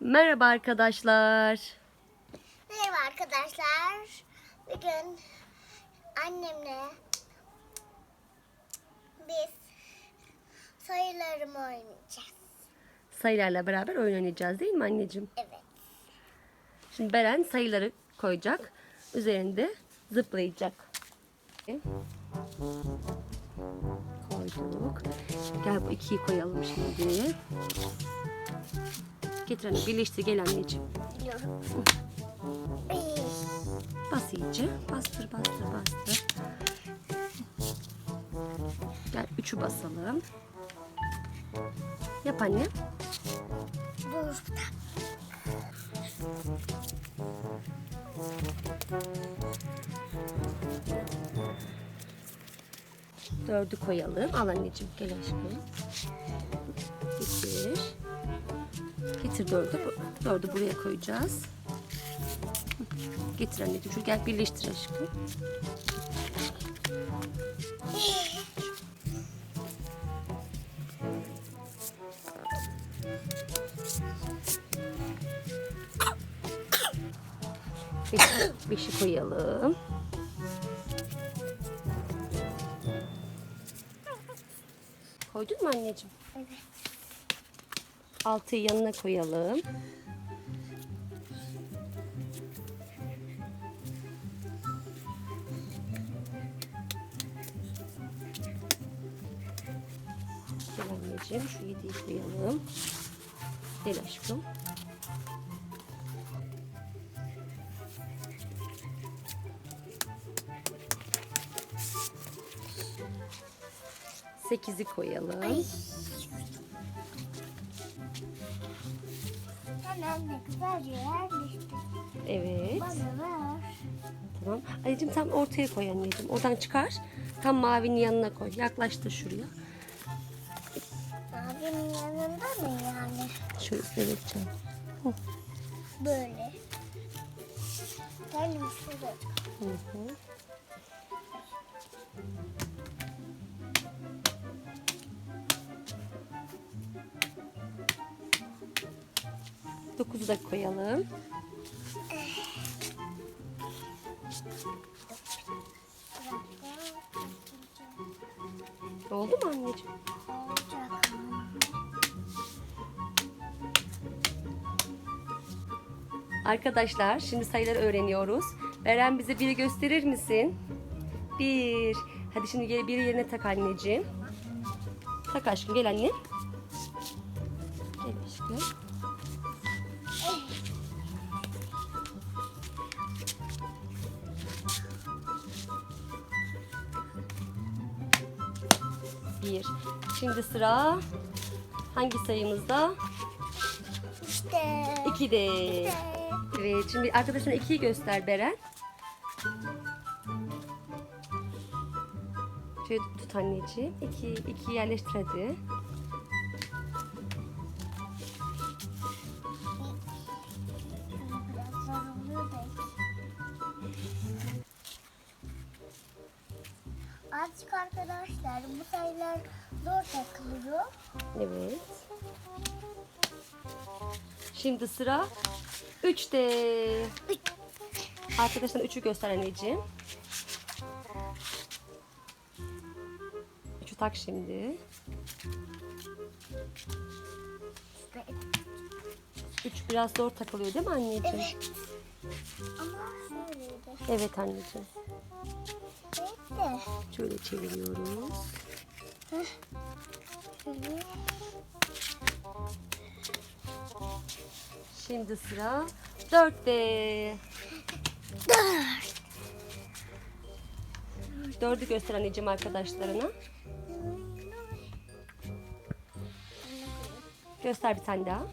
Merhaba arkadaşlar. Merhaba arkadaşlar. Bugün annemle biz sayılarımı oynayacağız. Sayılarla beraber oyun oynayacağız değil mi anneciğim? Evet. Şimdi Beren sayıları koyacak. Üzerinde zıplayacak. Koyduk. Gel bu ikiyi koyalım şimdi. Getir anne birleştir gel anneciğim. Bas iyice. Bastır bastır bastır. Gel üçü basalım. Yap anne. Dur. Dördü koyalım. Al anneciğim gel aşkım. Getir. Getir dördü. Dördü buraya koyacağız. Getir anneciğim. Şunu gel birleştir aşkım. Beşi, beşi koyalım. Koydun mu anneciğim? Evet. Altıyı yanına koyalım. Gel anneciğim şu yediği koyalım. Gel aşkım. Sekizi koyalım. Ay. Sen anne güzelce yerleştir. Evet. Bana ver. Tamam. Anneciğim tam ortaya koy anneciğim. Oradan çıkar. Tam mavinin yanına koy. Yaklaştır şuraya. Abinin yanında mı yani? Şöyle canım. Böyle. Benim şurada. Hı hı. Dokuzu da koyalım. Oldu mu anneciğim? Arkadaşlar şimdi sayıları öğreniyoruz. Beren bize biri gösterir misin? Bir. Hadi şimdi gel biri yerine tak anneciğim. Tak aşkım gel anne. Gel aşkım. Şimdi sıra hangi sayımızda? İşte. İkide. İşte. Evet şimdi arkadaşına ikiyi göster Beren. Şöyle tut anneciğim. İki, iki yerleştir hadi. Azıcık arkadaşlar bu sayılar zor takılıyor. Evet. Şimdi sıra üçte. Arkadaşına üçü göster anneciğim. Üçü tak şimdi. İşte. Üç biraz zor takılıyor değil mi anneciğim? Evet. Ama şöyleydi. Evet anneciğim. Evet de. Şöyle çeviriyoruz. Şöyle. Şimdi sıra dörtte. Dört. Dördü göster anneciğim arkadaşlarına. Göster bir tane daha.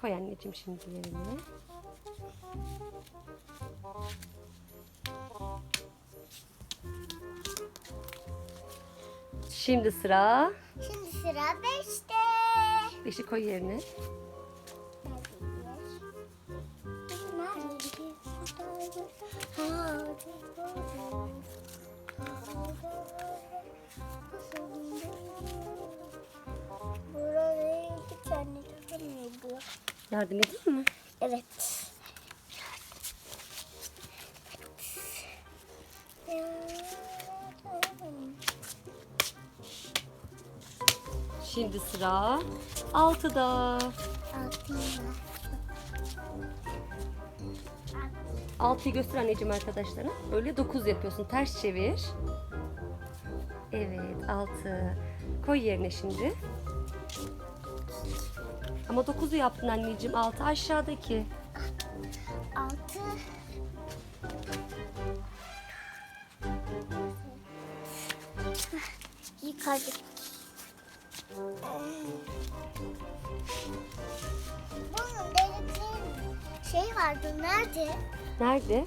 Koy anneciğim şimdi yerine. Şimdi sıra. Şimdi sıra beşte. Beşi koy yerine. Yardım edeyim mi? Evet. Şimdi sıra 6'da. Altında. 6'yı göster anneciğim arkadaşlara. Öyle 9 yapıyorsun. Ters çevir. Evet 6. Koy yerine şimdi. Ama 9'u yaptın anneciğim. 6 aşağıdaki. Altı. Yıkadık. Bunun delikli şey vardı. Nerede? Nerede?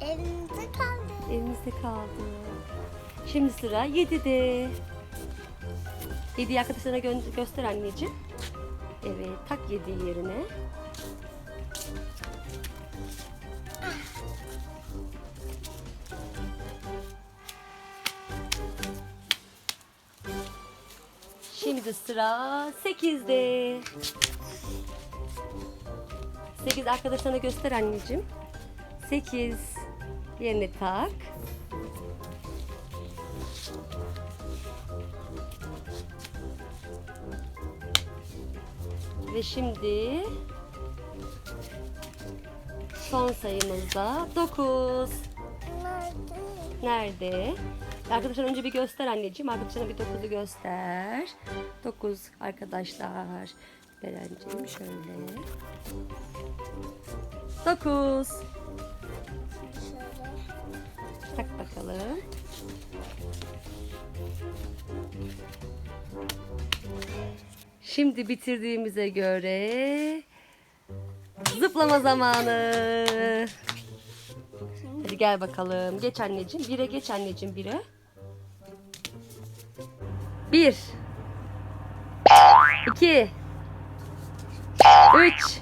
Elimizde kaldı. Elimizde kaldı. Şimdi sıra 7'de. 7'yi arkadaşlarına gö- göster anneciğim. Evet tak 7'yi yerine. Şimdi sıra 8'de. 8 arkadaşlarına göster anneciğim. 8 yerine tak. Ve şimdi son sayımızda 9. Nerede? Nerede? Arkadaşlar önce bir göster anneciğim. Arkadaşlarına bir 9'u göster. 9 arkadaşlar. Berenciğim şöyle. 9. Şöyle. Tak bakalım. Şimdi bitirdiğimize göre zıplama zamanı. Hadi gel bakalım. Geç anneciğim. Bire geç anneciğim bire. Bir. İki. Üç.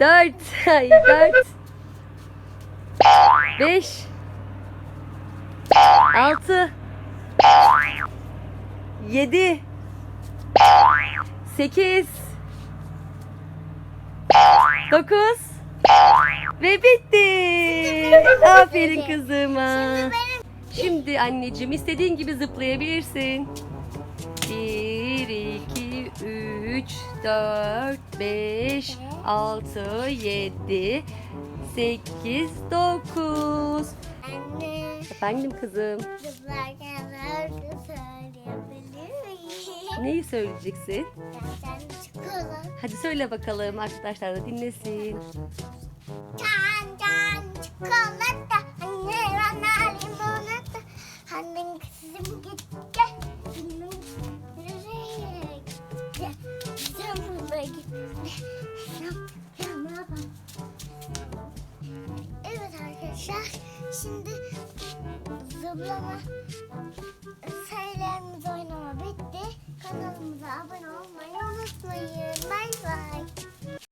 Dört. Ay, dört. Beş. Altı. Yedi. Sekiz. Dokuz. Ve bitti. Aferin kızıma. Şimdi anneciğim istediğin gibi zıplayabilirsin. 1, 2, 3, 4, 5, 6, 7, 8, 9. anne. Efendim kızım. Söyleyebilir miyim? Neyi söyleyeceksin? Sen çikolata. Hadi söyle bakalım arkadaşlar da dinlesin. Can can çikolata. Şimdi zıplama sayılarımız oynama bitti. Kanalımıza abone olmayı unutmayın. Bay bay.